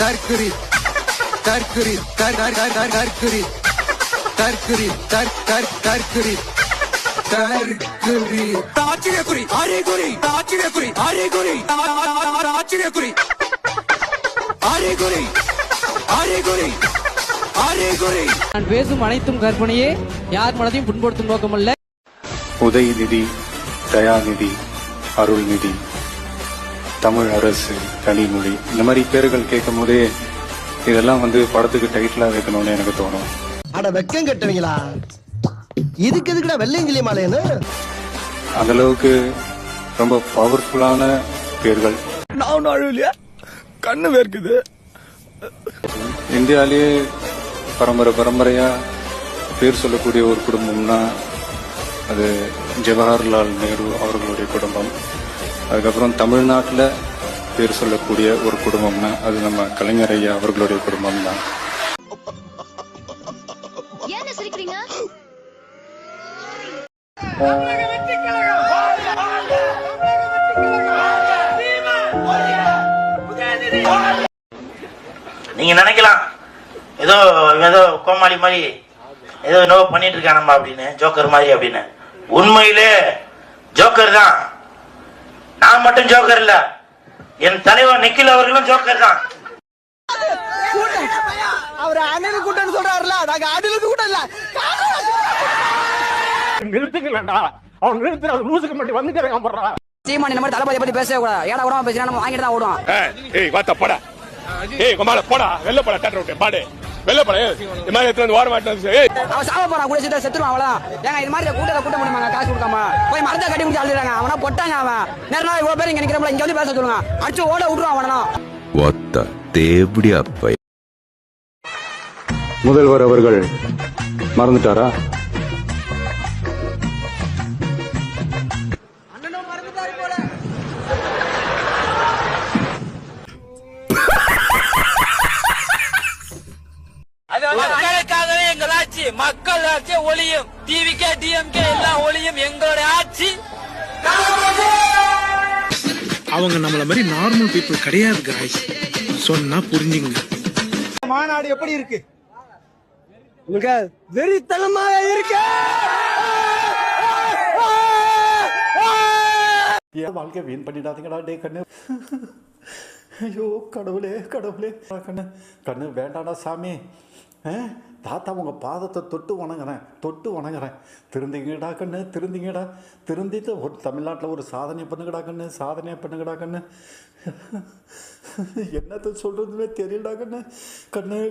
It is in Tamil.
கர்க்குரி கர்க்குரி கர் கர் கர் கர் கர்க்குரி கர்க்குரி கர் கர் கர்க்குரி கர்க்குரி ஆச்சரியக்குறி அரைகுறி. ஆச்சரியக்குறி அரைகுறி. ஆச்சரியக்குறி அரைகுறி அரைகுறி அரைகுறி. நான் பேசும் அனைத்தும் கற்பனையே யார் மனதையும் புண்படுத்தும் நோக்கமல்ல. உதயநிதி தயாநிதி அருள்நிதி. தமிழ் அரசு கனிமொழி இந்த மாதிரி பேர்கள் கேட்கும் போதே இதெல்லாம் வந்து படத்துக்கு டைட்டிலா வைக்கணும்னு எனக்கு தோணும். அட வெக்கம் கட்டுவீங்களா? இதுக்கு எதுக்குடா வெள்ளையங்கிலி மாலையன்னு அந்த அளவுக்கு ரொம்ப பவர்ஃபுல்லான பேர்கள். நான் அழுவலையா கண்ணு வேர்க்குது. இந்தியாவிலேயே பரம்பரை பரம்பரையா பேர் சொல்லக்கூடிய ஒரு குடும்பம்னா அது ஜவஹர்லால் நேரு அவர்களுடைய குடும்பம். அதுக்கப்புறம் தமிழ்நாட்டில் பேர் சொல்லக்கூடிய ஒரு குடும்பம்னா அது நம்ம கலைஞர் ஐயா அவர்களுடைய குடும்பம் தான் நீங்க நினைக்கலாம். ஏதோ ஏதோ கோமாளி மாதிரி ஏதோ என்னவோ பண்ணிட்டு இருக்கானம்மா அப்படின்னு ஜோக்கர் மாதிரி அப்படின்னு. உண்மையிலே ஜோக்கர் தான். நான் மட்டும் ஜோக்கர் இல்ல. என் தலைவர் நிக்கில் அவர்களும் ஜோக்கர் தான். அவர் அண்ணன் கூட்டம்னு சொல்றாருல நாங்க அண்ணனுக்கு கூட்டம் இல்ல. நிறுத்துக்கலடா அவன் நிறுத்துற லூசுக்கு மட்டும் வந்துட்டே போடுறா. சீமான் இந்த மாதிரி தளபதியை பத்தி பேசவே கூடாது. ஏடா பேசினா நம்ம வாங்கிட்டு தான் ஓடுவோம் ஏய் வாத்த போடா. ஏய் கொமால போடா. வெள்ள போடா தேட்டர் விட்டு பாடு. வெள்ள போடா இந்த மாதிரி எடுத்து வந்து ஓர மாட்டேன் ஏய். அவன் சாவ போறான் கூட சேர்த்து செத்துருவான் அவ்வளவுதான். ஏங்க இது மாதிரி கூட்டத்தை கூட்ட முடியுமாங்க? காசு கொடுக்காம. போய் மரத்தை கட்டி முடிச்சு அழுறாங்க அவனா பொட்டாங்க அவன். நேரம் இவ்வளவு பேர் இங்க நிக்கிறப்பல இங்க வந்து பேச சொல்லுங்க. அடிச்சு ஓட விட்டுருவான் அவனா ஒத்த தேவடி அப்பை. முதல்வர் அவர்கள் மறந்துட்டாரா? எங்கள் ஆட்சி மக்கள் ஆட்சி ஒளியும். டிவிகே டிஎம்கே எல்லாம் ஒளியும் எங்களுடைய ஆட்சி. அவங்க நம்மள மாதிரி நார்மல் பீப்புள் கிடையாது காய்ஸ் சொன்னா புரிஞ்சுங்க. மாநாடு எப்படி இருக்கு? உங்களுக்கு வெறித்தனமாக இருக்கு. என் வாழ்க்கையை வீண் பண்ணிடாதீங்கடா டே கண்ணு. ஐயோ கடவுளே கடவுளே. கண்ணு கண்ணு வேண்டாடா சாமி. ஆ? தாத்தா உங்கள் பாதத்தை தொட்டு வணங்குறேன் தொட்டு வணங்குறேன். திருந்திங்கடா கண்ணு திருந்திங்கடா. திருந்திட்டு ஒரு தமிழ்நாட்டில் ஒரு சாதனை பண்ணுங்கடா கண்ணு சாதனையை பண்ணுங்கடா கண்ணு. என்னத்தை சொல்கிறதுமே தெரியலடா கண்ணு. கண்ணு.